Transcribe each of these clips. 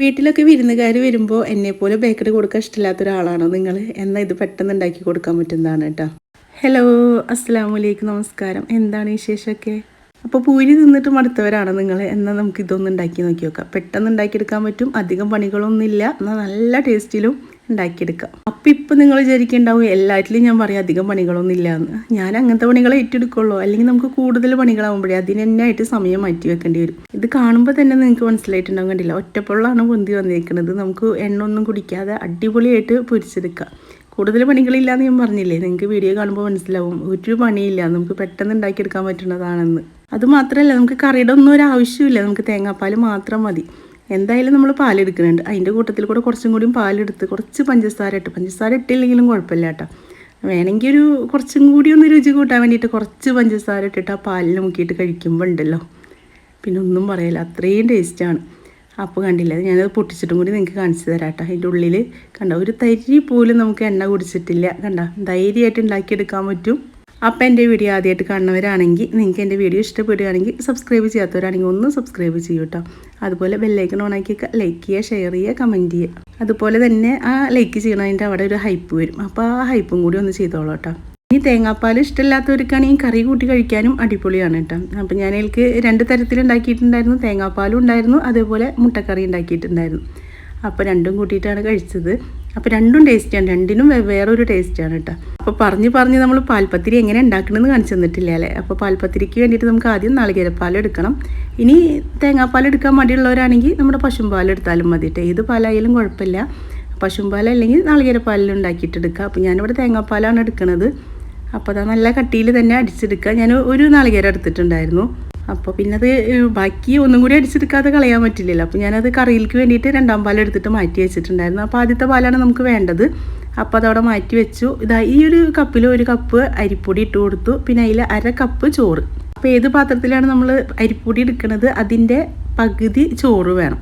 വീട്ടിലൊക്കെ വിരുന്നുകാർ വരുമ്പോൾ എന്നെപ്പോലെ ബേക്കറി കൊടുക്കാൻ ഇഷ്ടമില്ലാത്ത ഒരാളാണോ നിങ്ങൾ എന്നാൽ ഇത് പെട്ടെന്ന് ഉണ്ടാക്കി കൊടുക്കാൻ പറ്റുന്നതാണ് കേട്ടോ. ഹലോ അസ്സാം വലൈക്കും നമസ്കാരം. എന്താണ് വിശേഷമൊക്കെ? അപ്പോൾ പൂരി തിന്നിട്ട് മടുത്തവരാണ് നിങ്ങൾ എന്നാൽ നമുക്ക് ഇതൊന്ന് ഉണ്ടാക്കി നോക്കി നോക്കാം. പെട്ടെന്ന് ഉണ്ടാക്കിയെടുക്കാൻ പറ്റും. അധികം പണികളൊന്നുമില്ല. എന്നാൽ നല്ല ടേസ്റ്റിലും ഉണ്ടാക്കിയെടുക്കാം. അപ്പം ഇപ്പം നിങ്ങൾ വിചാരിക്കുന്നുണ്ടാവും എല്ലാറ്റിലും ഞാൻ പറയും അധികം പണികളൊന്നും ഇല്ല എന്ന് ഞാൻ അങ്ങനത്തെ പണികളെ ഏറ്റെടുക്കുള്ളൂ. അല്ലെങ്കിൽ നമുക്ക് കൂടുതൽ പണികളാകുമ്പോഴേ അതിന് തന്നെ ആയിട്ട് സമയം മാറ്റി വെക്കേണ്ടി വരും. ഇത് കാണുമ്പോൾ തന്നെ നിങ്ങൾക്ക് മനസ്സിലായിട്ടുണ്ടാവും കണ്ടില്ല? ഒറ്റപ്പുള്ളാണ് പൊന്തി വന്നിരിക്കുന്നത് നമുക്ക് എണ്ണ ഒന്നും കുടിക്കാതെ അടിപൊളിയായിട്ട് പൊരിച്ചെടുക്കാം. കൂടുതൽ പണികളില്ലാന്ന് ഞാൻ പറഞ്ഞില്ലേ? നിങ്ങൾക്ക് വീഡിയോ കാണുമ്പോൾ മനസ്സിലാവും. ഒരു പണിയില്ല. നമുക്ക് പെട്ടെന്ന് ഉണ്ടാക്കിയെടുക്കാൻ പറ്റുന്നതാണെന്ന്. അത് മാത്രമല്ല നമുക്ക് കറിയുടെ ഒന്നും ഒരു ആവശ്യമില്ല നമുക്ക് തേങ്ങാപ്പാൽ മാത്രം മതി. എന്തായാലും നമ്മൾ പാലെടുക്കുന്നുണ്ട്. അതിന്റെ കൂട്ടത്തിൽ കൂടെ കുറച്ചും കൂടിയും പാലെടുത്ത് കുറച്ച് പഞ്ചസാര ഇട്ട്. പഞ്ചസാര ഇട്ടില്ലെങ്കിലും കുഴപ്പമില്ല കേട്ടോ. വേണമെങ്കിൽ ഒരു കുറച്ചും കൂടി ഒന്ന് രുചി കൂട്ടാൻ വേണ്ടിയിട്ട് കുറച്ച് പഞ്ചസാര ഇട്ടിട്ട് ആ പാലിൽ മുക്കിയിട്ട് കഴിക്കുമ്പോൾ ഉണ്ടല്ലോ. പിന്നെ ഒന്നും പറയില്ല അത്രയും ടേസ്റ്റാണ് അപ്പോൾ കണ്ടില്ല ഞാനത് പൊട്ടിച്ചിട്ടും കൂടി നിങ്ങൾക്ക് കാണിച്ചു തരാം കേട്ടോ. അതിന്റെ ഉള്ളിൽ കണ്ട ഒരു തരി പോലും നമുക്ക് എണ്ണ കുടിച്ചിട്ടില്ല. കണ്ട ധൈര്യമായിട്ട് ഉണ്ടാക്കിയെടുക്കാൻ പറ്റും. അപ്പോൾ എന്റെ വീഡിയോ ആദ്യമായിട്ട് കാണുന്നവരാണെങ്കിൽ നിങ്ങൾക്ക് എന്റെ വീഡിയോ ഇഷ്ടപ്പെടുകയാണെങ്കിൽ സബ്സ്ക്രൈബ് ചെയ്യാത്തവരാണെങ്കിൽ ഒന്ന് സബ്സ്ക്രൈബ് ചെയ്യൂ കേട്ടോ അതുപോലെ ബെല്ലൈക്കൺ ഓണാക്കി ലൈക്ക് ചെയ്യുക ഷെയർ ചെയ്യുക കമന്റ് ചെയ്യുക. അതുപോലെ തന്നെ ആ ലൈക്ക് ചെയ്യണതിന്റെ അവിടെ ഒരു ഹൈപ്പ് വരും. അപ്പോൾ ആ ഹൈപ്പും കൂടി ഒന്ന് ചെയ്തോളൂ കേട്ടോ ഈ തേങ്ങാപ്പാൽ ഇഷ്ടമില്ലാത്തവർക്കാണെങ്കിൽ കറി കൂട്ടി കഴിക്കാനും അടിപൊളിയാണ് കേട്ടോ. അപ്പം ഞാൻ എനിക്ക് രണ്ട് തരത്തിലുണ്ടാക്കിയിട്ടുണ്ടായിരുന്നു തേങ്ങാപ്പാലും ഉണ്ടായിരുന്നു അതേപോലെ മുട്ടക്കറി ഉണ്ടാക്കിയിട്ടുണ്ടായിരുന്നു. അപ്പോൾ രണ്ടും കൂട്ടിയിട്ടാണ് കഴിച്ചത്. അപ്പോൾ രണ്ടും ടേസ്റ്റിയാണ് രണ്ടിനും വേറൊരു ടേസ്റ്റാണ് കേട്ടോ അപ്പോൾ പറഞ്ഞ് പറഞ്ഞ് നമ്മൾ പാൽപ്പത്തിരി എങ്ങനെ ഉണ്ടാക്കണമെന്ന് കാണിച്ചു തന്നിട്ടില്ല അല്ലേ? അപ്പോൾ പാൽപ്പത്തിരിക്ക് വേണ്ടിയിട്ട് നമുക്ക് ആദ്യം നാളികേരപ്പാൽ എടുക്കണം. ഇനി തേങ്ങാപ്പാൽ എടുക്കാൻ മടിയുള്ളവരാണെങ്കിൽ നമ്മുടെ പശുമ്പാൽ എടുത്താലും മതി കേട്ടോ ഏത് പാലായാലും കുഴപ്പമില്ല പശുമ്പാൽ അല്ലെങ്കിൽ നാളികേരപ്പാലിൽ ഉണ്ടാക്കിയിട്ടെടുക്കുക അപ്പോൾ ഞാനിവിടെ തേങ്ങാപ്പാലാണ് എടുക്കുന്നത് അപ്പോൾ അതാ നല്ല കട്ടിയിൽ തന്നെ അടിച്ചെടുക്കുക. ഞാൻ ഒരു നാളികേരം എടുത്തിട്ടുണ്ടായിരുന്നു. അപ്പോൾ പിന്നെ അത് ബാക്കി ഒന്നും കൂടി അടിച്ചെടുക്കാതെ കളയാൻ പറ്റില്ലല്ലോ. അപ്പോൾ ഞാനത് കറിയിലേക്ക് വേണ്ടിയിട്ട് രണ്ടാം പാൽ എടുത്തിട്ട് മാറ്റി വെച്ചിട്ടുണ്ടായിരുന്നു. അപ്പോൾ ആദ്യത്തെ പാലാണ് നമുക്ക് വേണ്ടത്. അപ്പോൾ അതവിടെ മാറ്റി വെച്ചു. ഇതാ ഈ ഒരു കപ്പിൽ ഒരു കപ്പ് അരിപ്പൊടി ഇട്ട് കൊടുത്തു. പിന്നെ അതിൽ അര കപ്പ് ചോറ്. അപ്പോൾ ഏത് പാത്രത്തിലാണ് നമ്മൾ അരിപ്പൊടി എടുക്കുന്നത് അതിന്റെ പകുതി ചോറ് വേണം.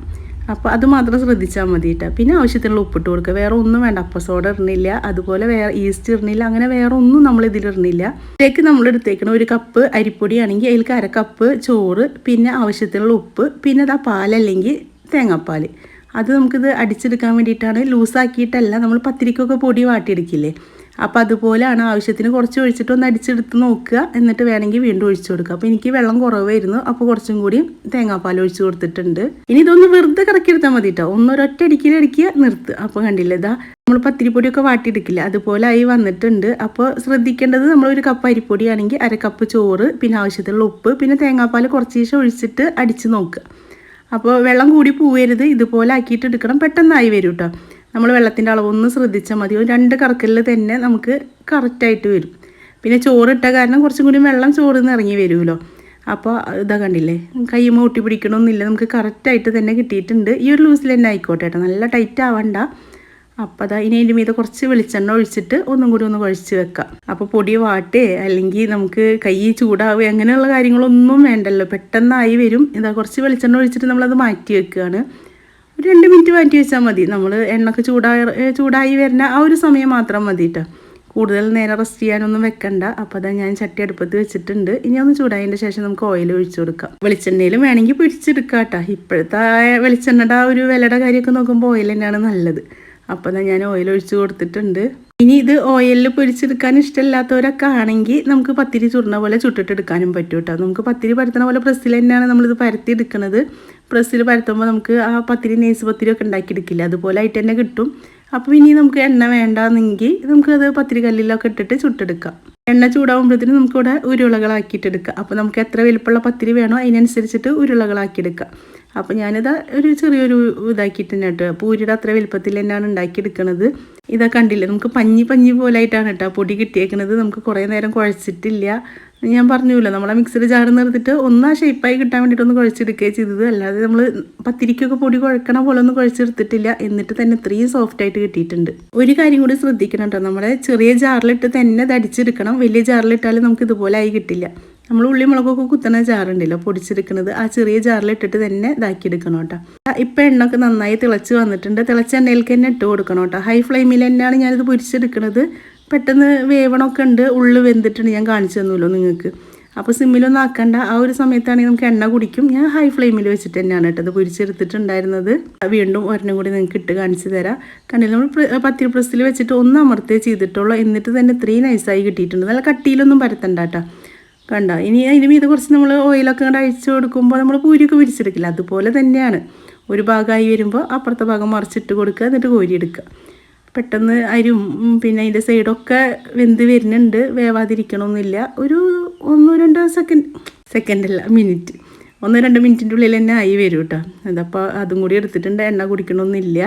അപ്പോൾ അത് മാത്രം ശ്രദ്ധിച്ചാൽ മതി കേട്ടോ പിന്നെ ആവശ്യത്തിനുള്ള ഉപ്പിട്ട് കൊടുക്കുക വേറെ ഒന്നും വേണ്ട. അപ്പസോഡ ഇടണില്ല. അതുപോലെ വേറെ ഈസ്റ്റ് ഇടണില്ല. അങ്ങനെ വേറെ ഒന്നും നമ്മൾ ഇതിൽ ഇടണില്ല. ഇതിലേക്ക് നമ്മൾ എടുത്തേക്കണ ഒരു കപ്പ് അരിപ്പൊടി അരിപ്പൊടിയാണെങ്കിൽ അതിലേക്ക് അര കപ്പ് ചോറ് പിന്നെ ആവശ്യത്തിനുള്ള ഉപ്പ് പിന്നെ അതാ പാലല്ലെങ്കിൽ തേങ്ങാപ്പാൽ അത് നമുക്കിത് അടിച്ചെടുക്കാൻ വേണ്ടിയിട്ടാണ്. ലൂസാക്കിയിട്ടല്ല. നമ്മൾ പത്തിരിക്കൊക്കെ പൊടി വാട്ടിയെടുക്കില്ലേ? അപ്പോൾ അതുപോലെയാണ് ആവശ്യത്തിന് കുറച്ച് ഒഴിച്ചിട്ട് ഒന്ന് അടിച്ചെടുത്ത് നോക്കുക. എന്നിട്ട് വേണമെങ്കിൽ വീണ്ടും ഒഴിച്ചു കൊടുക്കുക. അപ്പോൾ എനിക്ക് വെള്ളം കുറവായിരുന്നു. അപ്പോൾ കുറച്ചും കൂടി തേങ്ങാപ്പാൽ ഒഴിച്ചു കൊടുത്തിട്ടുണ്ട്. ഇനി ഇതൊന്ന് വെറുതെ കറക്കിയെടുത്താൽ മതി കേട്ടോ ഒന്നൊരൊറ്റ അടിക്കലടിക്കുക നിർത്തുക അപ്പോൾ കണ്ടില്ല ഇതാ നമ്മൾ പത്തിരിപ്പൊടിയൊക്കെ വാട്ടിയെടുക്കില്ല അതുപോലെ ആയി വന്നിട്ടുണ്ട്. അപ്പോൾ ശ്രദ്ധിക്കേണ്ടത് നമ്മൾ ഒരു കപ്പ് അരിപ്പൊടിയാണെങ്കിൽ അര കപ്പ് ചോറ് പിന്നെ ആവശ്യത്തിലുള്ള ഉപ്പ് പിന്നെ തേങ്ങാപ്പാൽ കുറച്ച് ശേഷം ഒഴിച്ചിട്ട് അടിച്ച് നോക്കുക. അപ്പോൾ വെള്ളം കൂടി പോവരുത്. ഇതുപോലെ ആക്കിയിട്ട് എടുക്കണം. പെട്ടെന്നായി വരും കേട്ടോ നമ്മൾ വെള്ളത്തിന്റെ അളവൊന്ന് ശ്രദ്ധിച്ചാൽ മതി. ഒരു രണ്ട് കറക്കലിൽ തന്നെ നമുക്ക് കറക്റ്റായിട്ട് വരും. പിന്നെ ചോറിട്ട കാരണം കുറച്ചും കൂടി വെള്ളം ചോറിൽ നിന്ന് ഇറങ്ങി വരുമല്ലോ. അപ്പോൾ ഇതാ കണ്ടില്ലേ? കയ്യുമ്പോൾ ഒട്ടി പിടിക്കണമെന്നില്ല. നമുക്ക് കറക്റ്റായിട്ട് തന്നെ കിട്ടിയിട്ടുണ്ട്. ഈ ഒരു ലൂസിൽ തന്നെ ആയിക്കോട്ടെ കേട്ടോ. നല്ല ടൈറ്റ് ആവണ്ട. അപ്പോൾ അതാ ഇനി അതിന്റെ മീതെ കുറച്ച് വെളിച്ചെണ്ണ ഒഴിച്ചിട്ട് ഒന്നും കൂടി ഒന്ന് കുഴച്ച് വെക്കാം. അപ്പോൾ പൊടി വാട്ടേ അല്ലെങ്കിൽ നമുക്ക് കൈ ചൂടാവുക അങ്ങനെയുള്ള കാര്യങ്ങളൊന്നും വേണ്ടല്ലോ. പെട്ടെന്നായി വരും. ഇതാ കുറച്ച് വെളിച്ചെണ്ണ ഒഴിച്ചിട്ട് നമ്മളത് മാറ്റി വെക്കുകയാണ്. ഒരു രണ്ട് മിനിറ്റ് മാറ്റി വെച്ചാൽ മതി. നമ്മൾ എണ്ണക്ക് ചൂടായി ചൂടായി വരുന്ന ആ ഒരു സമയം മാത്രം മതി കേട്ടോ കൂടുതൽ നേരം റെസ്റ്റ് ചെയ്യാനൊന്നും വെക്കണ്ട. അപ്പോൾ അതാ ഞാൻ ചട്ടി അടുപ്പത്ത് വെച്ചിട്ടുണ്ട്. ഇനി ഒന്ന് ചൂടായതിന്റെ ശേഷം നമുക്ക് ഓയിൽ ഒഴിച്ചു കൊടുക്കാം. വെളിച്ചെണ്ണയിലും വേണമെങ്കിൽ പിടിച്ചെടുക്കാം കേട്ടോ ഇപ്പോഴത്തെ വെളിച്ചെണ്ണയുടെ ആ ഒരു വിലയുടെ കാര്യമൊക്കെ നോക്കുമ്പോൾ ഓയിൽ തന്നെയാണ് നല്ലത്. അപ്പോൾ അതാ ഞാൻ ഓയിൽ ഒഴിച്ച് കൊടുത്തിട്ടുണ്ട്. ഇനി ഇത് ഓയിലിൽ പൊരിച്ചെടുക്കാൻ ഇഷ്ടമില്ലാത്തവരൊക്കെ ആണെങ്കിൽ നമുക്ക് പത്തിരി ചുരുന്ന പോലെ ചുട്ടിട്ടെടുക്കാനും പറ്റും കേട്ടോ നമുക്ക് പത്തിരി പരത്തണ പോലെ പ്രസ്സിൽ തന്നെയാണ് നമ്മളിത് പരത്തി എടുക്കുന്നത് പ്രസ്സിൽ പരത്തുമ്പോൾ നമുക്ക് ആ പത്തിരി നെയ്സ് പത്തിരി ഒക്കെ ഉണ്ടാക്കിയെടുക്കില്ല? അതുപോലെ ആയിട്ട് തന്നെ കിട്ടും. അപ്പോൾ ഇനി നമുക്ക് എണ്ണ വേണ്ടാന്നെങ്കിൽ നമുക്കത് പത്തിരി കല്ലിലൊക്കെ ഇട്ടിട്ട് ചുട്ടെടുക്കാം. എണ്ണ ചൂടാകുമ്പോഴത്തേനും നമുക്കിവിടെ ഉരുളകളാക്കിയിട്ടെടുക്കാം അപ്പോൾ നമുക്ക് എത്ര വലിപ്പമുള്ള പത്തിരി വേണോ അതിനനുസരിച്ചിട്ട് ഉരുളകളാക്കിയെടുക്കാം. അപ്പോൾ ഞാനിത് ഒരു ചെറിയൊരു ഇതാക്കിയിട്ട് തന്നെ കേട്ടോ. പൂരിയുടെ അത്ര വലുപ്പത്തിൽ തന്നെയാണ് ഉണ്ടാക്കിയെടുക്കുന്നത് ഇതാ കണ്ടില്ല നമുക്ക് പഞ്ഞി പഞ്ഞി പോലായിട്ടാണ് കേട്ടോ പൊടി കിട്ടിയേക്കുന്നത് നമുക്ക് കുറേ നേരം കുഴച്ചിട്ടില്ല. ഞാൻ പറഞ്ഞില്ല നമ്മളെ മിക്സിയുടെ ജാറ് നിർത്തിയിട്ട് ഒന്നാ ഷേപ്പായി കിട്ടാൻ വേണ്ടിയിട്ട് ഒന്ന് കുഴച്ചെടുക്കുകയും ചെയ്തത്. അല്ലാതെ നമ്മൾ പത്തിരിക്കൊക്കെ പൊടി കുഴക്കണ പോലെ ഒന്നും കുഴച്ചെടുത്തിട്ടില്ല. എന്നിട്ട് തന്നെ ഇത്രയും സോഫ്റ്റ് ആയിട്ട് കിട്ടിയിട്ടുണ്ട്. ഒരു കാര്യം കൂടി ശ്രദ്ധിക്കണം കേട്ടോ. നമ്മളെ ചെറിയ ജാറിലിട്ട് തന്നെ അത് അടിച്ചെടുക്കണം. വലിയ ജാറിലിട്ടാലും നമുക്ക് ഇതുപോലെ ആയി കിട്ടില്ല. നമ്മൾ ഉള്ളി മുളകൊക്കെ കുത്തുന്ന ജാറുണ്ടല്ലോ പൊടിച്ചെടുക്കുന്നത് ആ ചെറിയ ജാറിലിട്ടിട്ട് തന്നെ ഇതാക്കിയെടുക്കണം കേട്ടോ. ഇപ്പം എണ്ണൊക്കെ നന്നായി തിളച്ച് വന്നിട്ടുണ്ട്. തിളച്ച എണ്ണയിലേക്ക് തന്നെ ഇട്ട് കൊടുക്കണം കേട്ടോ. ഹൈ ഫ്ലെയിമിൽ തന്നെയാണ് ഞാനിത് പൊരിച്ചെടുക്കുന്നത് പെട്ടെന്ന് വേവണമൊക്കെ ഉണ്ട്. ഉള്ളു വെന്തിട്ടുണ്ട്. ഞാൻ കാണിച്ചു തന്നല്ലോ നിങ്ങൾക്ക്. അപ്പോൾ സിമ്മിലൊന്നും ആക്കണ്ട. ആ ഒരു സമയത്താണെങ്കിൽ നമുക്ക് എണ്ണ കുടിക്കും. ഞാൻ ഹൈ ഫ്ലെയിമിൽ വെച്ചിട്ട് തന്നെയാണ് കേട്ടത് പൊരിച്ചെടുത്തിട്ടുണ്ടായിരുന്നത്. വീണ്ടും ഒരെണ്ണം കൂടി നിങ്ങൾക്ക് ഇട്ട് കാണിച്ചു തരാം. കണ്ടില്ല നമ്മൾ പത്തിരി പ്രസ്സിൽ വെച്ചിട്ട് ഒന്ന് അമർത്തേ ചെയ്തിട്ടുള്ളൂ. എന്നിട്ട് തന്നെ ഇത്രയും നൈസായി കിട്ടിയിട്ടുണ്ട്. നല്ല കട്ടിയിലൊന്നും പരത്തണ്ട കേട്ടോ. കണ്ട? ഇനി അതിന് മീതെ കുറച്ച് നമ്മൾ ഓയിലൊക്കെ കണ്ട് അഴിച്ചു കൊടുക്കുമ്പോൾ നമ്മൾ പൂരിയൊക്കെ പിരിച്ചെടുക്കില്ല അതുപോലെ തന്നെയാണ്. ഒരു ഭാഗമായി വരുമ്പോൾ അപ്പുറത്തെ ഭാഗം മറിച്ചിട്ട് കൊടുക്കുക എന്നിട്ട് കോരി എടുക്കുക. പെട്ടെന്ന് അരിയും പിന്നെ അതിന്റെ സൈഡൊക്കെ വെന്ത് വരുന്നുണ്ട്. വേവാതിരിക്കണമെന്നില്ല ഒരു ഒന്നോ രണ്ടോ സെക്കൻഡ് സെക്കൻഡല്ല മിനിറ്റ് ഒന്നോ രണ്ട് മിനിറ്റിന്റെ ഉള്ളിൽ തന്നെ ആയി വരും കേട്ടോ. അതപ്പോൾ അതും കൂടി എടുത്തിട്ടുണ്ട്. എണ്ണ കുടിക്കണമെന്നില്ല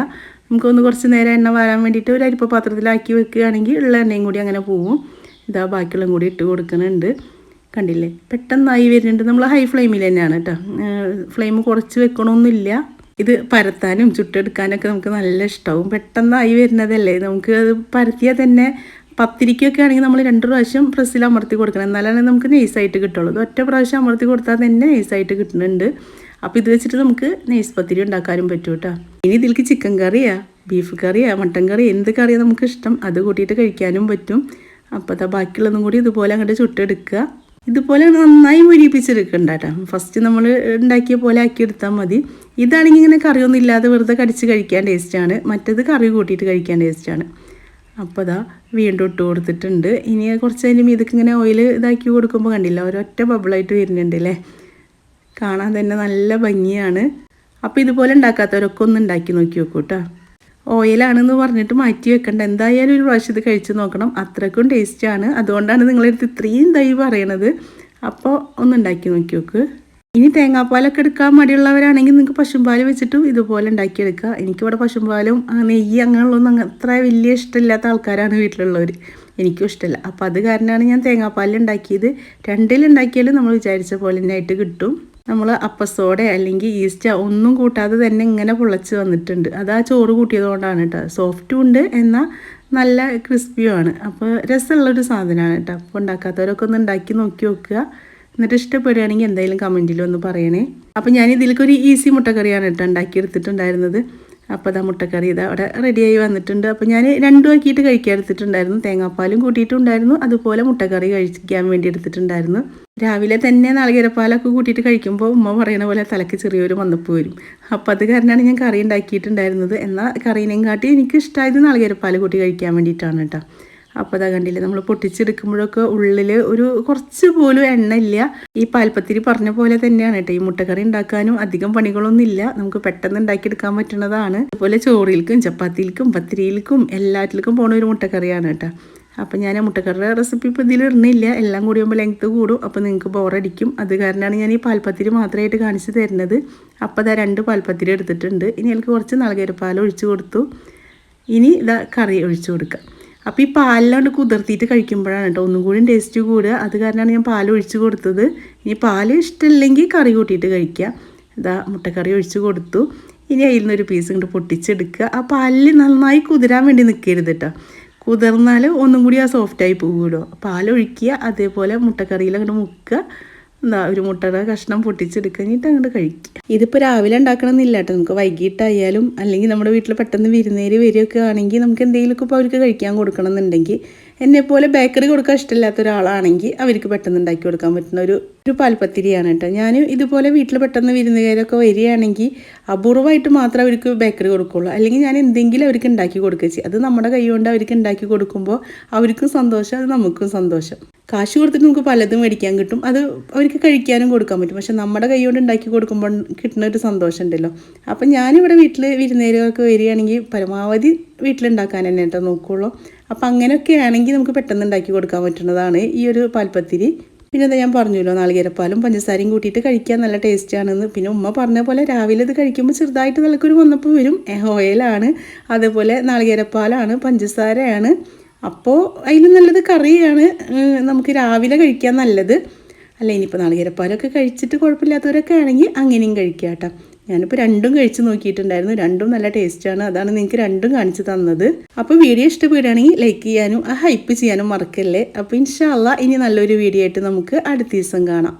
നമുക്കൊന്ന് കുറച്ച് നേരം എണ്ണ വാരാൻ വേണ്ടിയിട്ട് ഒരു അരിപ്പ പാത്രത്തിലാക്കി വെക്കുകയാണെങ്കിൽ ഉള്ള എണ്ണയും കൂടി അങ്ങനെ പോവും. ഇതാ ബാക്കിയുള്ളതും കൂടി ഇട്ട് കൊടുക്കുന്നുണ്ട്. കണ്ടില്ലേ? പെട്ടെന്നായി വരുന്നുണ്ട്. നമ്മൾ ഹൈ ഫ്ലെയിമിൽ തന്നെയാണ് കേട്ടോ. ഫ്ലെയിം കുറച്ച് വെക്കണമെന്നില്ല ഇത് പരത്താനും ചുട്ടെടുക്കാനൊക്കെ നമുക്ക് നല്ല ഇഷ്ടമാവും പെട്ടെന്നായി വരുന്നതല്ലേ? നമുക്ക് അത് പരത്തിയാൽ തന്നെ പത്തിരിക്കൊക്കെ ആണെങ്കിൽ നമ്മൾ രണ്ട് പ്രാവശ്യം പ്രസ്സിൽ അമർത്തി കൊടുക്കണം. എന്നാലാണ് നമുക്ക് നെയ്സായിട്ട് കിട്ടുള്ളൂ. ഒറ്റ പ്രാവശ്യം അമർത്തി കൊടുത്താൽ തന്നെ നെയ്സായിട്ട് കിട്ടുന്നുണ്ട്. അപ്പോൾ ഇത് വെച്ചിട്ട് നമുക്ക് നെയ്സ് പത്തിരി ഉണ്ടാക്കാനും പറ്റും കേട്ടോ. ഇനി ഇതിലേക്ക് ചിക്കൻ കറിയാ ബീഫ് കറിയാ മട്ടൻ കറി എന്ത് കറിയാണ് നമുക്ക് ഇഷ്ടം അത് കൂട്ടിയിട്ട് കഴിക്കാനും പറ്റും. അപ്പോൾ ബാക്കിയുള്ളതും കൂടി ഇതുപോലെ അങ്ങോട്ട് ചുട്ടെടുക്കുക. ഇതുപോലെ നന്നായി മുരിപ്പിച്ചെടുക്കണ്ട ഫസ്റ്റ് നമ്മൾ ഉണ്ടാക്കിയ പോലെ ആക്കി എടുത്താൽ മതി. ഇതാണെങ്കിൽ ഇങ്ങനെ കറിയൊന്നും ഇല്ലാതെ വെറുതെ കടിച്ച് കഴിക്കാൻ ടേസ്റ്റാണ് മറ്റേത് കറി കൂട്ടിയിട്ട് കഴിക്കാൻ ടേസ്റ്റാണ് അപ്പോൾ അതാ വീണ്ടും ഇട്ട് കൊടുത്തിട്ടുണ്ട്. ഇനി കുറച്ച് കഴിഞ്ഞ് ഇതൊക്കെ ഇങ്ങനെ ഓയിൽ ഇതാക്കി കൊടുക്കുമ്പോൾ കണ്ടില്ല ഒരൊറ്റ ബബിളായിട്ട് വരുന്നുണ്ട് അല്ലേ? കാണാൻ തന്നെ നല്ല ഭംഗിയാണ്. അപ്പോൾ ഇതുപോലെ ഉണ്ടാക്കാത്തവരൊക്കെ ഒന്ന് ഉണ്ടാക്കി നോക്കി നോക്കൂ കേട്ടോ ഓയിലാണെന്ന് പറഞ്ഞിട്ട് മാറ്റി വെക്കണ്ട. എന്തായാലും ഒരു പ്രാവശ്യം ഇത് കഴിച്ച് നോക്കണം. അത്രക്കും ടേസ്റ്റാണ് അതുകൊണ്ടാണ് നിങ്ങളെടുത്ത് ഇത്രയും തൈ പറയണത്. അപ്പോൾ ഒന്ന് ഉണ്ടാക്കി നോക്കി നോക്ക്. ഇനി തേങ്ങാപ്പാലൊക്കെ എടുക്കാൻ മടിയുള്ളവരാണെങ്കിൽ നിങ്ങൾക്ക് പശുമ്പാൽ വെച്ചിട്ടും ഇതുപോലെ ഉണ്ടാക്കിയെടുക്കുക എനിക്കിവിടെ പശുമ്പാലും നെയ്യ് അങ്ങനെയുള്ളതൊന്നും അങ്ങ് അത്ര വലിയ ഇഷ്ടമില്ലാത്ത ആൾക്കാരാണ് വീട്ടിലുള്ളവർ എനിക്കും ഇഷ്ടമില്ല. അപ്പോൾ അത് കാരണമാണ് ഞാൻ തേങ്ങാപ്പാലിൽ ഉണ്ടാക്കിയത്. രണ്ടിലുണ്ടാക്കിയാലും നമ്മൾ വിചാരിച്ച പോലെ തന്നെ ആയിട്ട് കിട്ടും. നമ്മൾ അപ്പസോടെ അല്ലെങ്കിൽ ഈസ്റ്റ ഒന്നും കൂട്ടാതെ തന്നെ ഇങ്ങനെ പൊളച്ച് വന്നിട്ടുണ്ട്. അത് ആ ചോറ് കൂട്ടിയതുകൊണ്ടാണ് കേട്ടോ സോഫ്റ്റും ഉണ്ട് എന്നാൽ നല്ല ക്രിസ്പിയുമാണ് അപ്പോൾ രസമുള്ളൊരു സാധനമാണ് കേട്ടോ അപ്പോൾ ഉണ്ടാക്കാത്തവരൊക്കെ ഒന്ന് ഉണ്ടാക്കി നോക്കി നോക്കുക. എന്നിട്ട് ഇഷ്ടപ്പെടുകയാണെങ്കിൽ എന്തായാലും കമന്റിൽ ഒന്ന് പറയണേ. അപ്പോൾ ഞാൻ ഇതിലേക്കൊരു ഈസി മുട്ടക്കറിയാണ് കേട്ടോ ഉണ്ടാക്കിയെടുത്തിട്ടുണ്ടായിരുന്നത്. അപ്പോൾ അതാ മുട്ടക്കറി ഇതാ അവിടെ റെഡിയായി വന്നിട്ടുണ്ട്. അപ്പോൾ ഞാൻ രണ്ടും ആക്കിയിട്ട് കഴിക്കാൻ എടുത്തിട്ടുണ്ടായിരുന്നു. തേങ്ങാപ്പാലും കൂട്ടിയിട്ടുണ്ടായിരുന്നു. അതുപോലെ മുട്ടക്കറി കഴിക്കാൻ വേണ്ടി എടുത്തിട്ടുണ്ടായിരുന്നു. രാവിലെ തന്നെ നാളികേരപ്പാലൊക്കെ കൂട്ടിയിട്ട് കഴിക്കുമ്പോൾ ഉമ്മ പറയുന്ന പോലെ തലക്ക് ചെറിയൊരു മന്നപ്പ് വരും. അപ്പോൾ അത് കാരണമാണ് ഞാൻ കറി ഉണ്ടാക്കിയിട്ടുണ്ടായിരുന്നത്. എന്നാൽ കറീനെയും കാട്ടി എനിക്ക് ഇഷ്ടമായത് നാളികേരപ്പാൽ കൂട്ടി കഴിക്കാൻ വേണ്ടിയിട്ടാണ് കേട്ടോ. അപ്പോൾ അതാ കണ്ടില്ലേ നമ്മൾ പൊട്ടിച്ചെടുക്കുമ്പോഴൊക്കെ ഉള്ളിൽ ഒരു കുറച്ച് പോലും എണ്ണ ഇല്ല ഈ പാൽപ്പത്തിരി പറഞ്ഞ പോലെ തന്നെയാണ് കേട്ടോ ഈ മുട്ടക്കറി ഉണ്ടാക്കാനും അധികം പണികളൊന്നും ഇല്ല നമുക്ക് പെട്ടെന്ന് ഉണ്ടാക്കിയെടുക്കാൻ പറ്റുന്നതാണ്. അതുപോലെ ചോറിൽക്കും ചപ്പാത്തിയിൽക്കും പത്തിരിയിൽക്കും എല്ലാറ്റിലേക്കും പോണ ഒരു മുട്ടക്കറിയാണ് കേട്ടോ. അപ്പം ഞാൻ മുട്ടക്കറിയുടെ റെസിപ്പി ഇപ്പോൾ ഇതിൽ ഇടുന്നില്ല. എല്ലാം കൂടി ആകുമ്പോൾ ലെങ്ത്ത് കൂടും. അപ്പോൾ നിങ്ങൾക്ക് ബോറടിക്കും അത് കാരണമാണ് ഞാൻ ഈ പാൽപ്പത്തിരി മാത്രമായിട്ട് കാണിച്ചു തരുന്നത്. അപ്പോൾ അതാ രണ്ട് പാൽപ്പത്തിരി എടുത്തിട്ടുണ്ട്. ഇനി എനിക്ക് കുറച്ച് നാളികേരപ്പാൽ ഒഴിച്ചു കൊടുത്തു. ഇനി ഇതാ കറി ഒഴിച്ചു കൊടുക്കാം അപ്പോൾ ഈ പാലിലാണ്ട് കുതിർത്തിയിട്ട് കഴിക്കുമ്പോഴാണ് കേട്ടോ ഒന്നും കൂടി ടേസ്റ്റ് കൂടുക. അത് കാരണമാണ് ഞാൻ പാൽ ഒഴിച്ച് കൊടുത്തത്. ഇനി പാൽ ഇഷ്ടമില്ലെങ്കിൽ കറി കൂട്ടിയിട്ട് കഴിക്കുക ഇതാ മുട്ടക്കറി ഒഴിച്ച് കൊടുത്തു. ഇനി അതിൽ നിന്നൊരു പീസ് ഇങ്ങോട്ട് പൊട്ടിച്ചെടുക്കുക. ആ പാലിൽ നന്നായി കുതിരാൻ വേണ്ടി നിൽക്കരുത് കേട്ടോ കുതിർന്നാൽ ഒന്നും കൂടി ആ സോഫ്റ്റായി പോകുമല്ലോ പാലൊഴിക്കുക അതേപോലെ മുട്ടക്കറിയിൽ അങ്ങോട്ട് മുക്കുക. എന്താ ഒരു മുട്ടയുടെ കഷ്ണം പൊട്ടിച്ചെടുക്കുക എന്നിട്ട് അങ്ങോട്ട് കഴിക്കുക ഇതിപ്പോൾ രാവിലെ ഉണ്ടാക്കണമെന്നില്ല കേട്ടോ. നമുക്ക് വൈകിട്ടായാലും അല്ലെങ്കിൽ നമ്മുടെ വീട്ടിൽ പെട്ടെന്ന് വിരുന്നേര് വരികയൊക്കെ ആണെങ്കിൽ നമുക്ക് എന്തെങ്കിലുമൊക്കെ ഇപ്പോൾ അവർക്ക് കഴിക്കാൻ കൊടുക്കണം എന്നുണ്ടെങ്കിൽ എന്നെപ്പോലെ ബേക്കറി കൊടുക്കാൻ ഇഷ്ടമില്ലാത്ത ഒരാളാണെങ്കിൽ അവർക്ക് പെട്ടെന്ന് ഉണ്ടാക്കി കൊടുക്കാൻ പറ്റുന്ന ഒരു ഒരു പാൽപ്പത്തിരിയാണ് കേട്ടോ. ഞാൻ ഇതുപോലെ വീട്ടിൽ പെട്ടെന്ന് വിരുന്നുകാരൊക്കെ വരികയാണെങ്കിൽ അപൂർവമായിട്ട് മാത്രമേ അവർക്ക് ബേക്കറി കൊടുക്കുള്ളൂ. അല്ലെങ്കിൽ ഞാൻ എന്തെങ്കിലും അവർക്ക് ഉണ്ടാക്കി കൊടുക്കുക അത് നമ്മുടെ കൈ കൊണ്ട് അവർക്ക് ഉണ്ടാക്കി കൊടുക്കുമ്പോൾ അവർക്കും സന്തോഷം അത് നമുക്കും സന്തോഷം. കാശ് കൊടുത്തിട്ട് നമുക്ക് പലതും മേടിക്കാൻ കിട്ടും. അത് അവർക്ക് കഴിക്കാനും കൊടുക്കാൻ പറ്റും. പക്ഷെ നമ്മുടെ കൈ കൊണ്ട് ഉണ്ടാക്കി കൊടുക്കുമ്പോൾ കിട്ടുന്ന ഒരു സന്തോഷം ഉണ്ടല്ലോ. അപ്പം ഞാനിവിടെ വീട്ടിൽ വിരുന്നേരൊക്കെ വരികയാണെങ്കിൽ പരമാവധി വീട്ടിലുണ്ടാക്കാൻ തന്നെ കേട്ടോ നോക്കുള്ളൂ. അപ്പം അങ്ങനെയൊക്കെ ആണെങ്കിൽ നമുക്ക് പെട്ടെന്ന് ഉണ്ടാക്കി കൊടുക്കാൻ പറ്റുന്നതാണ് ഈ ഒരു പാൽപ്പത്തിരി. പിന്നെ എന്താ ഞാൻ പറഞ്ഞല്ലോ നാളികേരപ്പാലും പഞ്ചസാരയും കൂട്ടിയിട്ട് കഴിക്കാൻ നല്ല ടേസ്റ്റാണെന്ന്. പിന്നെ ഉമ്മ പറഞ്ഞ പോലെ രാവിലെ ഇത് കഴിക്കുമ്പോൾ ചെറുതായിട്ട് നിലക്കൊരു വന്നപ്പോൾ വരും. ഓയിലാണ്. അതേപോലെ നാളികേരപ്പാലാണ് പഞ്ചസാരയാണ്. അപ്പോൾ അതിൽ നല്ലത് കറിയാണ്. നമുക്ക് രാവിലെ കഴിക്കാൻ നല്ലത്. അല്ല ഇനിയിപ്പോൾ നാളികേരപ്പാലൊക്കെ കഴിച്ചിട്ട് കുഴപ്പമില്ലാത്തവരൊക്കെ ആണെങ്കിൽ അങ്ങനെയും കഴിക്കാം കേട്ടോ ഞാനിപ്പോൾ രണ്ടും കഴിച്ച് നോക്കിയിട്ടുണ്ടായിരുന്നു. രണ്ടും നല്ല ടേസ്റ്റാണ് അതാണ് നിങ്ങൾക്ക് രണ്ടും കാണിച്ചു തന്നത്. അപ്പോൾ വീഡിയോ ഇഷ്ടപ്പെടുകയാണെങ്കിൽ ലൈക്ക് ചെയ്യാനും ആ ഹൈപ്പ് ചെയ്യാനും മറക്കല്ലേ? അപ്പോൾ ഇൻഷാല്ല ഇനി നല്ലൊരു വീഡിയോ ആയിട്ട് നമുക്ക് അടുത്ത ദിവസം കാണാം.